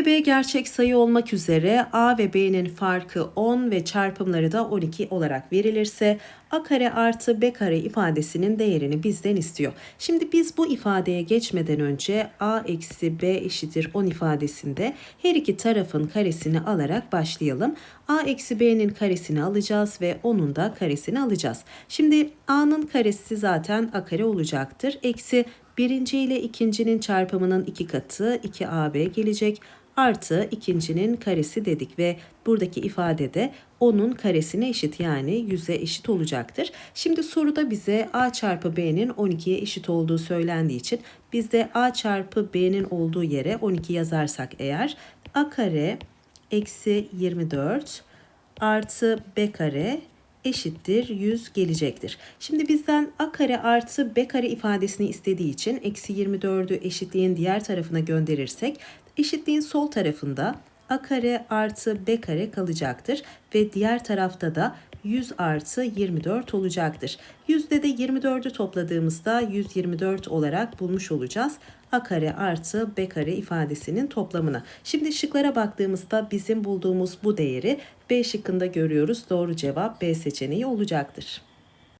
ve B gerçek sayı olmak üzere A ve B'nin farkı 10 ve çarpımları da 12 olarak verilirse A kare artı B kare ifadesinin değerini bizden istiyor. Şimdi biz bu ifadeye geçmeden önce A eksi B eşittir 10 ifadesinde her iki tarafın karesini alarak başlayalım. A eksi B'nin karesini alacağız ve onun da karesini alacağız. Şimdi A'nın karesi zaten A kare olacaktır. Eksi birinci ile ikincinin çarpımının iki katı 2AB gelecek artı ikincinin karesi dedik ve buradaki ifadede onun karesine eşit yani 100'e eşit olacaktır. Şimdi soruda bize a çarpı b'nin 12'ye eşit olduğu söylendiği için biz de a çarpı b'nin olduğu yere 12 yazarsak eğer a kare eksi 24 artı b kare eşittir 100 gelecektir. Şimdi bizden a kare artı b kare ifadesini istediği için eksi 24'ü eşitliğin diğer tarafına gönderirsek eşitliğin sol tarafında a kare artı b kare kalacaktır ve diğer tarafta da 100 artı 24 olacaktır. Yüzde de 24'ü topladığımızda 124 olarak bulmuş olacağız. A kare artı B kare ifadesinin toplamını. Şimdi şıklara baktığımızda bizim bulduğumuz bu değeri B şıkkında görüyoruz. Doğru cevap B seçeneği olacaktır.